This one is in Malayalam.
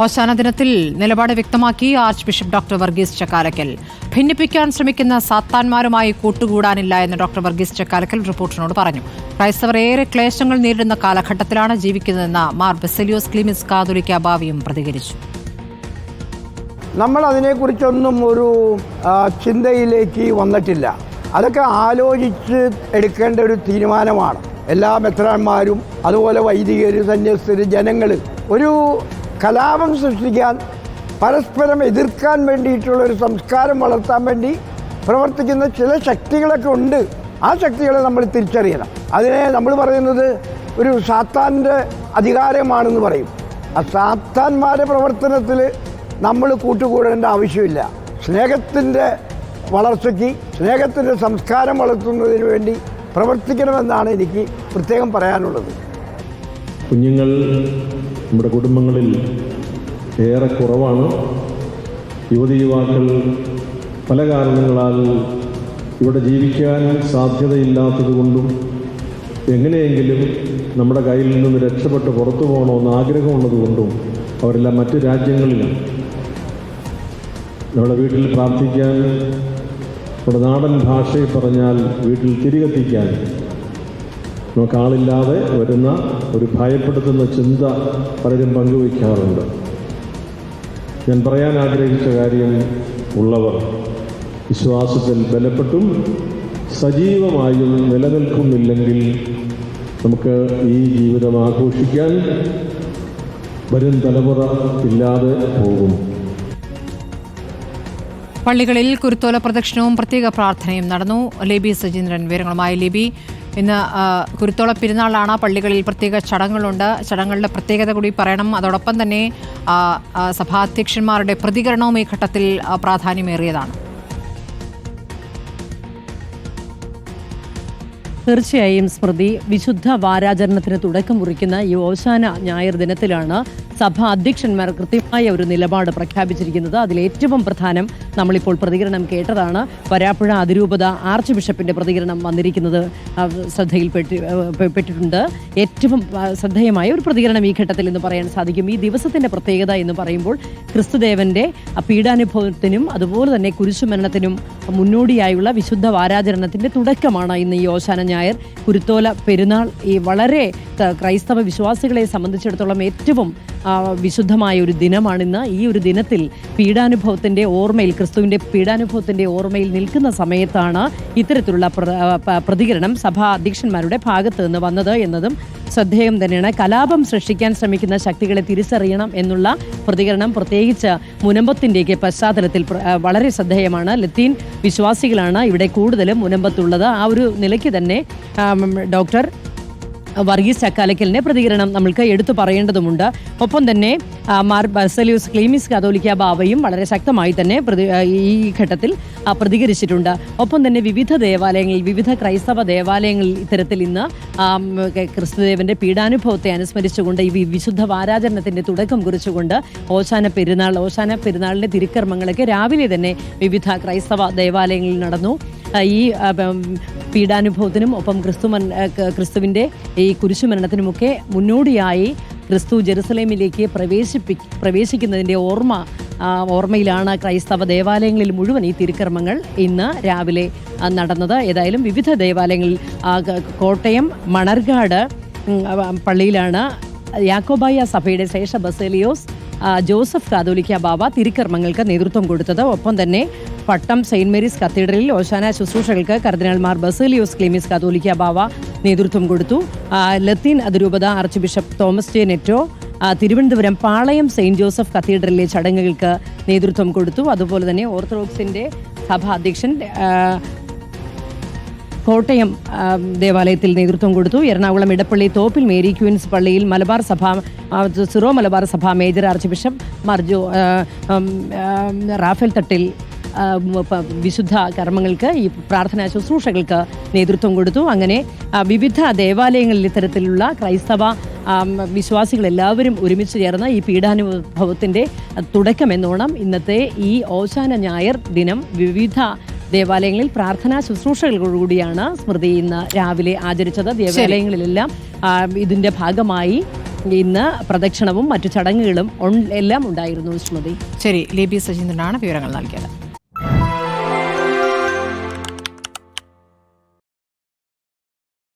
അവസാന ദിനത്തിൽ നിലപാട് വ്യക്തമാക്കി archbishop doctor Varghese Chakkalakkal. ഭിന്നിപ്പിക്കാൻ ശ്രമിക്കുന്ന സാത്താൻമാരുമായി കൂട്ടുകൂടാനില്ല എന്ന് ഡോക്ടർ വർഗീസ് ചക്കാലക്കൽ റിപ്പോർട്ടിനോട് പറഞ്ഞു. ക്രൈസ്തവർ ഏറെ ക്ലേശങ്ങൾ നേരിടുന്ന കാലഘട്ടത്തിലാണ് ജീവിക്കുന്നതെന്ന് മാർ ബെസലിയോസ് ക്ലിമിസ് കാതുലിക്ക ബാവിയും പ്രതികരിച്ചു. നമ്മൾ അതിനെക്കുറിച്ചൊന്നും ഒരു ചിന്തയിലേക്ക് വന്നിട്ടില്ല. അതൊക്കെ ആലോചിച്ച് എടുക്കേണ്ട ഒരു തീരുമാനമാണ്. എല്ലാ മെത്രാന്മാരും അതുപോലെ വൈദികർ സന്യസ്തർ ജനങ്ങൾ ഒരു കലാപം സൃഷ്ടിക്കാൻ പരസ്പരം എതിർക്കാൻ വേണ്ടിയിട്ടുള്ള ഒരു സംസ്കാരം വളർത്താൻ വേണ്ടി പ്രവർത്തിക്കുന്ന ചില ശക്തികളൊക്കെ ഉണ്ട്. ആ ശക്തികളെ നമ്മൾ തിരിച്ചറിയണം. അതിനെ നമ്മൾ പറയുന്നത് ഒരു സാത്താന്റെ അധികാരമാണെന്ന് പറയും. ആ സാത്താന്മാരുടെ പ്രവർത്തനത്തിൽ നമ്മൾ കൂട്ടുകൂടേണ്ട ആവശ്യമില്ല. സ്നേഹത്തിന്റെ വളർച്ചയ്ക്ക് സ്നേഹത്തിന്റെ സംസ്കാരം വളർത്തുന്നതിന് വേണ്ടി പ്രവർത്തിക്കണമെന്നാണ് എനിക്ക് പ്രത്യേകം പറയാനുള്ളത്. കുഞ്ഞുങ്ങൾ നമ്മുടെ കുടുംബങ്ങളിൽ ഏറെ കുറവാണ്. യുവതി യുവാക്കൾ പല കാരണങ്ങളാൽ ഇവിടെ ജീവിക്കാൻ സാധ്യതയില്ലാത്തതുകൊണ്ടും എങ്ങനെയെങ്കിലും നമ്മുടെ കയ്യിൽ നിന്ന് രക്ഷപ്പെട്ട് പുറത്തു പോകണമെന്ന് ആഗ്രഹമുള്ളതുകൊണ്ടും അവരെല്ലാം മറ്റ് രാജ്യങ്ങളിലാണ്. നമ്മുടെ വീട്ടിൽ പ്രാർത്ഥിക്കാൻ നമ്മുടെ നാടൻ ഭാഷയിൽ പറഞ്ഞാൽ വീട്ടിൽ തിരികെത്തിക്കാൻ നമുക്ക് ആളില്ലാതെ വരുന്ന ഒരു ഭയപ്പെടുത്തുന്ന ചിന്ത പലരും പങ്കുവയ്ക്കാറുണ്ട്. ഞാൻ പറയാൻ ആഗ്രഹിച്ച കാര്യം ഉള്ളവർ വിശ്വാസത്തിൽ ബലപ്പെട്ടും സജീവമായും നിലനിൽക്കുന്നില്ലെങ്കിൽ നമുക്ക് ഈ ജീവിതം ആഘോഷിക്കാൻ വരും തലമുറ ഇല്ലാതെ പോകും. പള്ളികളിൽ കുരുത്തോല പ്രദക്ഷിണവും പ്രത്യേക പ്രാർത്ഥനയും നടന്നു. ലിബി സജീന്ദ്രൻ വിവരങ്ങളുമായി. ലേബി ഇന്ന് കുരുത്തോള പെരുന്നാളാണ്. പള്ളികളിൽ പ്രത്യേക ചടങ്ങുകളുണ്ട്. ചടങ്ങുകളുടെ പ്രത്യേകത കൂടി പറയണം. അതോടൊപ്പം തന്നെ സഭാധ്യക്ഷന്മാരുടെ പ്രതികരണവും ഈ ഘട്ടത്തിൽ പ്രാധാന്യമേറിയതാണ്. തീർച്ചയായും സ്മൃതി. വിശുദ്ധ വാരാചരണത്തിന് തുടക്കം കുറിക്കുന്ന ഈ ഓശാന ഞായർ ദിനത്തിലാണ് സഭാ അധ്യക്ഷന്മാർ കൃത്യമായ ഒരു നിലപാട് പ്രഖ്യാപിച്ചിരിക്കുന്നത്. അതിലേറ്റവും പ്രധാനം നമ്മളിപ്പോൾ പ്രതികരണം കേട്ടതാണ്. വരാപ്പുഴ അതിരൂപത ആർച്ച് ബിഷപ്പിന്റെ പ്രതികരണം വന്നിരിക്കുന്നത് ശ്രദ്ധയിൽ പെട്ടിട്ടുണ്ട്. ഏറ്റവും ശ്രദ്ധേയമായ ഒരു പ്രതികരണം ഈ ഘട്ടത്തിൽ എന്ന് പറയാൻ സാധിക്കും. ഈ ദിവസത്തിന്റെ പ്രത്യേകത എന്ന് പറയുമ്പോൾ ക്രിസ്തുദേവന്റെ പീഡാനുഭവത്തിനും അതുപോലെ തന്നെ കുരിശുമരണത്തിനും മുന്നോടിയായുള്ള വിശുദ്ധ വാരാചരണത്തിന്റെ തുടക്കമാണ് ഇന്ന് ഈ ഓശാന ഞായർ കുരുത്തോല പെരുന്നാൾ ഈ വളരെ ക്രൈസ്തവ വിശ്വാസികളെ സംബന്ധിച്ചിടത്തോളം ഏറ്റവും വിശുദ്ധമായ ഒരു ദിനമാണിന്ന് ഈ ഒരു ദിനത്തിൽ പീഡാനുഭവത്തിന്റെ ഓർമ്മയിൽ ക്രിസ്തുവിന്റെ പീഡാനുഭവത്തിന്റെ ഓർമ്മയിൽ നിൽക്കുന്ന സമയത്താണ് ഇത്തരത്തിലുള്ള പ്രതികരണം സഭാ അധ്യക്ഷന്മാരുടെ ഭാഗത്ത് നിന്ന് വന്നത് എന്നതും ശ്രദ്ധേയം തന്നെയാണ്. കലാപം സൃഷ്ടിക്കാൻ ശ്രമിക്കുന്ന ശക്തികളെ തിരിച്ചറിയണം എന്നുള്ള പ്രതികരണം പ്രത്യേകിച്ച് മുനമ്പത്തിന്റെയൊക്കെ പശ്ചാത്തലത്തിൽ വളരെ ശ്രദ്ധേയമാണ്. ലത്തീൻ വിശ്വാസികളാണ് ഇവിടെ കൂടുതലും മുനമ്പത്തുള്ളത്. ആ ഒരു നിലയ്ക്ക് തന്നെ ഡോക്ടർ വർഗീസ് ചക്കാലക്കലിന്റെ പ്രതികരണം നമ്മൾക്ക് എടുത്തു പറയേണ്ടതുണ്ട് ഒപ്പം തന്നെ മാർ ബസലിയൂസ് ക്ലീമിസ് കാതോലിക്ക ബാബയും വളരെ ശക്തമായി തന്നെ ഈ ഘട്ടത്തിൽ പ്രതികരിച്ചിട്ടുണ്ട്. ഒപ്പം തന്നെ വിവിധ ദേവാലയങ്ങളിൽ വിവിധ ക്രൈസ്തവ ദേവാലയങ്ങളിൽ ഇത്തരത്തിൽ ഇന്ന് ക്രിസ്തുദേവന്റെ പീഡാനുഭവത്തെ അനുസ്മരിച്ചുകൊണ്ട് ഈ വിശുദ്ധ വാരാചരണത്തിന്റെ തുടക്കം കുറിച്ചുകൊണ്ട് ഓശാന പെരുന്നാൾ ഓശാന പെരുന്നാളിന്റെ തിരുക്കർമ്മങ്ങളൊക്കെ രാവിലെ തന്നെ വിവിധ ക്രൈസ്തവ ദേവാലയങ്ങളിൽ നടന്നു. ഈ പീഡാനുഭവത്തിനും ഒപ്പം ക്രിസ്തു ക്രിസ്തുവിന്റെ ഈ കുരിശുമരണത്തിനുമൊക്കെ മുന്നോടിയായി ക്രിസ്തു ജെറുസലേമിലേക്ക് പ്രവേശിപ്പി പ്രവേശിക്കുന്നതിന്റെ ഓർമ്മ ഓർമ്മയിലാണ് ക്രൈസ്തവ ദേവാലയങ്ങളിൽ മുഴുവൻ ഈ തിരുക്കർമ്മങ്ങൾ ഇന്ന് രാവിലെ നടന്നത്. ഏതായാലും വിവിധ ദേവാലയങ്ങളിൽ കോട്ടയം മണർകാട് പള്ളിയിലാണ് യാക്കോബായ സഭയുടെ ശേഷ ബസേലിയോസ് ജോസഫ് കാതോലിക്ക ബാബ തിരുക്കർമ്മങ്ങൾക്ക് നേതൃത്വം കൊടുത്തത്. ഒപ്പം തന്നെ പട്ടം സെയിന്റ് മേരീസ് കത്തീഡ്രലിൽ ഓശാന ശുശ്രൂഷകൾക്ക് കർദിനാൾമാർ ബസേലിയോസ് ക്ലീമിസ് കാതോലിക്ക ബാബ നേതൃത്വം കൊടുത്തു. ലത്തീൻ അതിരൂപത bishop Thomas J Netto Thiruvananthapuram Palayam saint Joseph കത്തീഡ്രലിലെ ചടങ്ങുകൾക്ക് നേതൃത്വം കൊടുത്തു. അതുപോലെ തന്നെ ഓർത്തഡോക്സിന്റെ സഭാ അധ്യക്ഷൻ കോട്ടയം ദേവാലയത്തിൽ നേതൃത്വം കൊടുത്തു. എറണാകുളം ഇടപ്പള്ളി തോപ്പിൽ മേരി ക്യൂൻസ് പള്ളിയിൽ മലബാർ സഭ സിറോ മലബാർ സഭ മേജർ ആർച്ച് ബിഷപ്പ് മർജോ റാഫേൽ തട്ടിൽ വിശുദ്ധ കർമ്മങ്ങൾക്ക് ഈ പ്രാർത്ഥനാ ശുശ്രൂഷകൾക്ക് നേതൃത്വം കൊടുത്തു. അങ്ങനെ വിവിധ ദേവാലയങ്ങളിൽ ഇത്തരത്തിലുള്ള ക്രൈസ്തവ വിശ്വാസികൾ എല്ലാവരും ഒരുമിച്ച് ചേർന്ന ഈ പീഡാനുഭവത്തിന്റെ തുടക്കമെന്നോണം ഇന്നത്തെ ഈ ഓശാന ഞായർ ദിനം വിവിധ ദേവാലയങ്ങളിൽ പ്രാർത്ഥനാ ശുശ്രൂഷകളോടുകൂടിയാണ് സ്മൃതി ഇന്ന് രാവിലെ ആചരിച്ചത്. ദേവാലയങ്ങളിലെല്ലാം ഇതിന്റെ ഭാഗമായി ഇന്ന് പ്രദക്ഷിണവും മറ്റു ചടങ്ങുകളും എല്ലാം ഉണ്ടായിരുന്നു സ്മൃതി. ശരി. ലേബി സജീന്ദ്രനാണ് വിവരങ്ങൾ നൽകിയത്.